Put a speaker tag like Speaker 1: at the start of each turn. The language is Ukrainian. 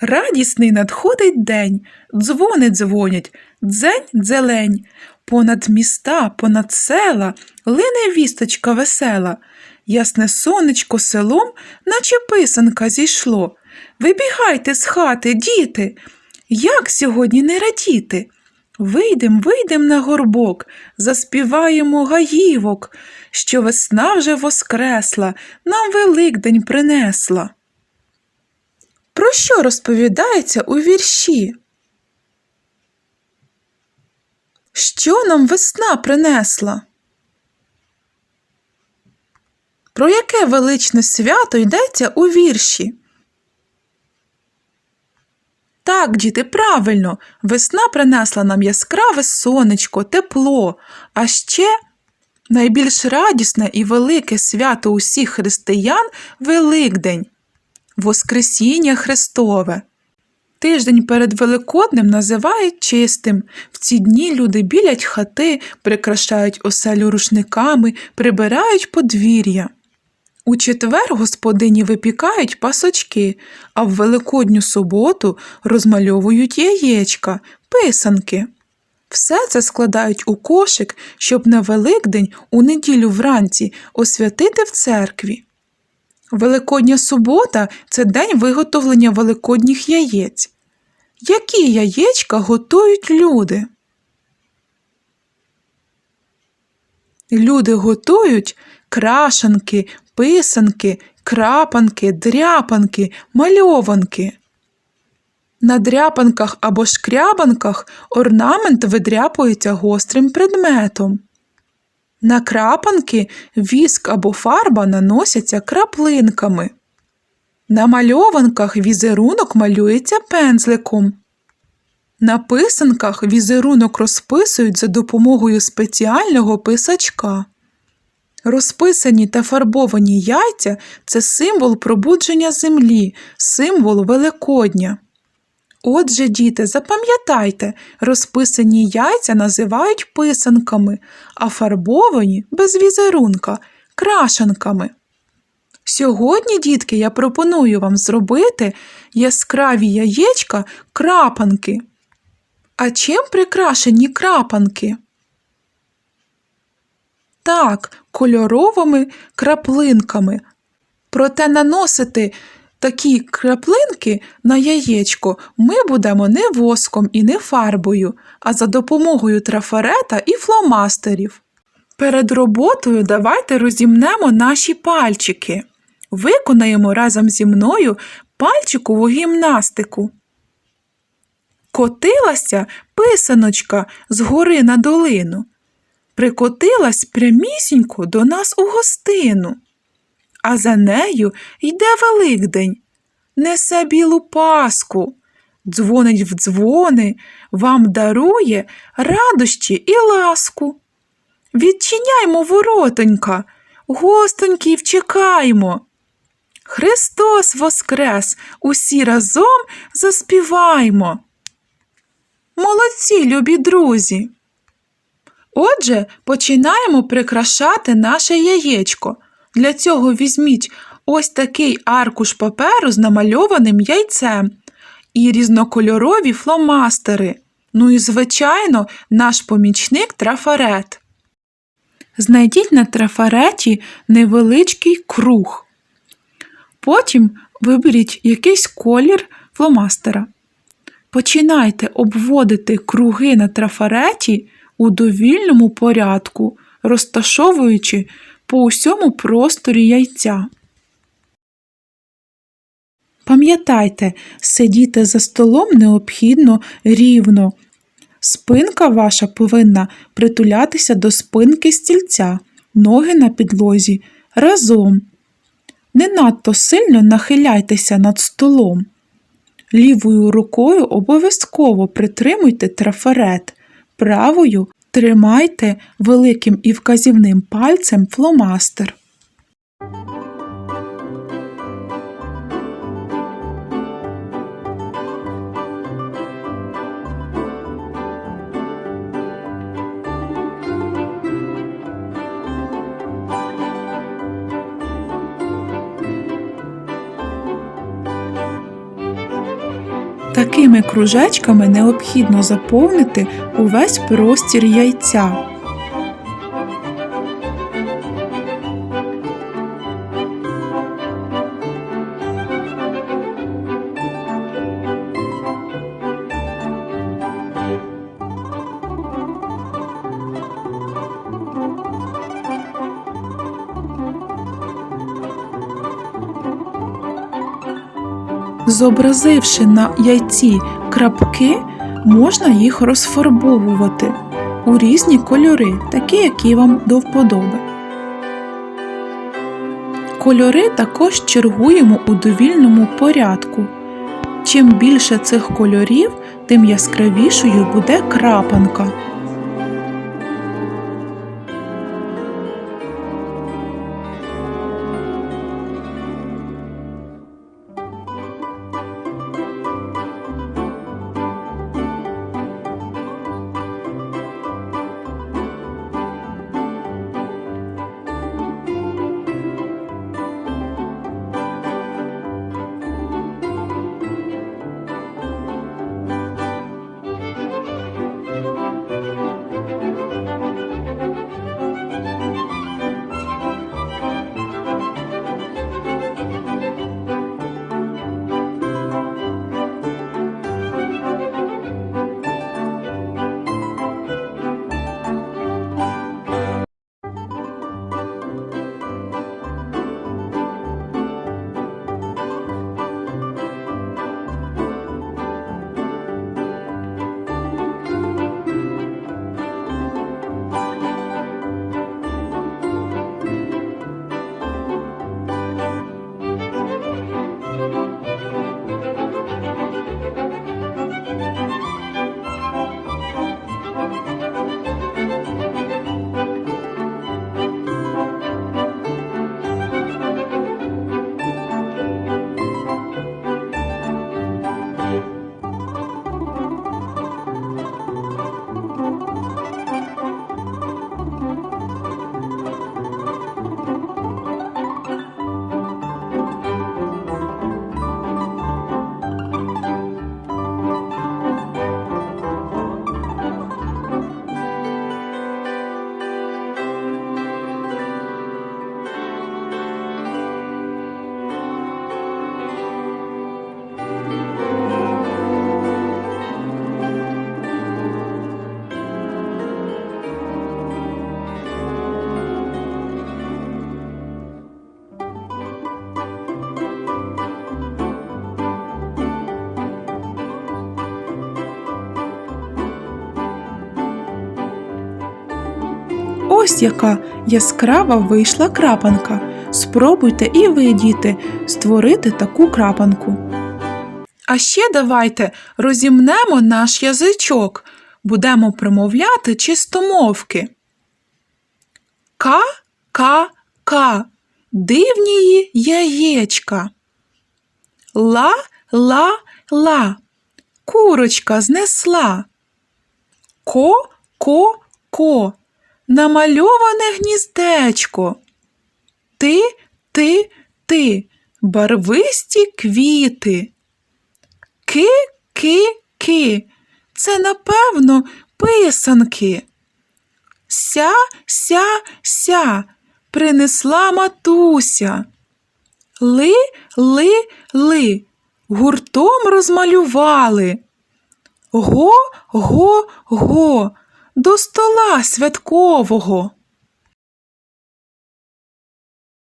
Speaker 1: Радісний надходить день, дзвони дзвонять, дзень дзелень. Понад міста, понад села лине вісточка весела. Ясне сонечко селом, наче писанка зійшло. Вибігайте з хати, діти, як сьогодні не радіти? Вийдем, вийдем на горбок, заспіваємо гаївок, що весна вже воскресла, нам Великдень принесла. Про що розповідається у вірші? Що нам весна принесла? Про яке величне свято йдеться у вірші? Так, діти, правильно, весна принесла нам яскраве сонечко, тепло, а ще найбільш радісне і велике свято усіх християн Великдень, Воскресіння Христове. Тиждень перед Великоднем називають чистим. В ці дні люди білять хати, прикрашають оселю рушниками, прибирають подвір'я. У четвер господині випікають пасочки, а в Великодню суботу розмальовують яєчка, писанки. Все це складають у кошик, щоб на Великдень у неділю вранці освятити в церкві. Великодня субота це день виготовлення великодніх яєць. Які яєчка готують люди? Люди готують крашанки, писанки, крапанки, дряпанки, мальованки. На дряпанках або шкрябанках орнамент видряпується гострим предметом. На крапанки віск або фарба наносяться краплинками. На мальованках візерунок малюється пензликом. На писанках візерунок розписують за допомогою спеціального писачка. Розписані та фарбовані яйця це символ пробудження землі, символ Великодня. Отже, діти, запам'ятайте, розписані яйця називають писанками, а фарбовані без візерунка крашанками. Сьогодні, дітки, я пропоную вам зробити яскраві яєчка крапанки. А чим прикрашені крапанки? Так, кольоровими краплинками. Проте наносити такі краплинки на яєчко ми будемо не воском і не фарбою, а за допомогою трафарета і фломастерів. Перед роботою давайте розімнемо наші пальчики. Виконаємо разом зі мною пальчикову гімнастику. Котилася писаночка з гори на долину. Прикотилась прямісінько до нас у гостину. А за нею йде Великдень, несе білу паску, дзвонить в дзвони, вам дарує радощі і ласку. Відчиняймо воротонька, гостоньки вчекаймо. Христос Воскрес! Усі разом заспіваймо. Молодці, любі друзі! Отже, починаємо прикрашати наше яєчко. Для цього візьміть ось такий аркуш паперу з намальованим яйцем і різнокольорові фломастери. Ну і, звичайно, наш помічник трафарет. Знайдіть на трафареті невеличкий круг. Потім виберіть якийсь колір фломастера. Починайте обводити круги на трафареті у довільному порядку, розташовуючи по усьому просторі яйця. Пам'ятайте, сидіти за столом необхідно рівно. Спинка ваша повинна притулятися до спинки стільця, ноги на підлозі разом. Не надто сильно нахиляйтеся над столом. Лівою рукою обов'язково притримуйте трафарет, правою тримайте великим і вказівним пальцем фломастер. Такими кружечками необхідно заповнити увесь простір яйця. Зобразивши на яйці крапки, можна їх розфарбовувати у різні кольори, такі, які вам до вподоби. Кольори також чергуємо у довільному порядку. Чим більше цих кольорів, тим яскравішою буде крапанка. Ось яка яскрава вийшла крапанка. Спробуйте і ви, діти, створити таку крапанку. А ще давайте розімнемо наш язичок. Будемо промовляти чистомовки. Ка-ка-ка. Дивнії яєчка. Ла-ла-ла. Курочка знесла. Ко-ко-ко. Намальоване гніздечко. Ти, ти, ти, барвисті квіти. Ки, ки, ки. Це, напевно, писанки. Ся, ся, ся. Принесла матуся. Ли, ли, ли. Гуртом розмалювали. Го, го, го. До стола святкового.